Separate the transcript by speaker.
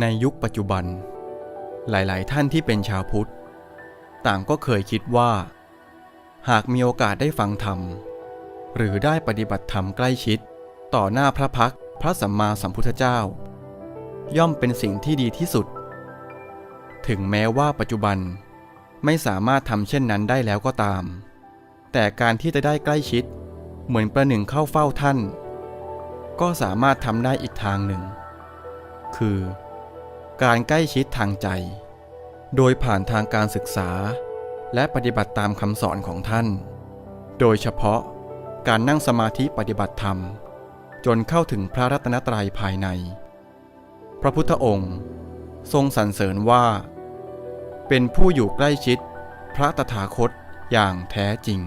Speaker 1: ในยุคปัจจุบัน หลาย ๆ ท่านที่เป็นชาวพุทธ ต่างก็เคยคิดว่า หากมีโอกาสได้ฟังธรรม หรือได้ปฏิบัติธรรมใกล้ชิด ต่อหน้าพระพักพระสัมมาสัมพุทธเจ้า ย่อมเป็นสิ่งที่ดีที่สุด ถึงแม้ว่าปัจจุบันไม่สามารถทำเช่นนั้นได้แล้วก็ตาม แต่การที่จะได้ใกล้ชิด เหมือนประหนึ่งเข้าเฝ้าท่าน ก็สามารถทำได้อีกทางหนึ่ง คือ การใกล้ชิดทางใจ โดยผ่านทางการศึกษา และปฏิบัติตามคำสอนของท่าน โดยเฉพาะการนั่งสมาธิปฏิบัติธรรม จนเข้าถึงพระรัตนตรัยภายใน พระพุทธองค์ ทรงสรรเสริญว่า เป็นผู้อยู่ใกล้ชิด พระตถาคตอย่างแท้จริง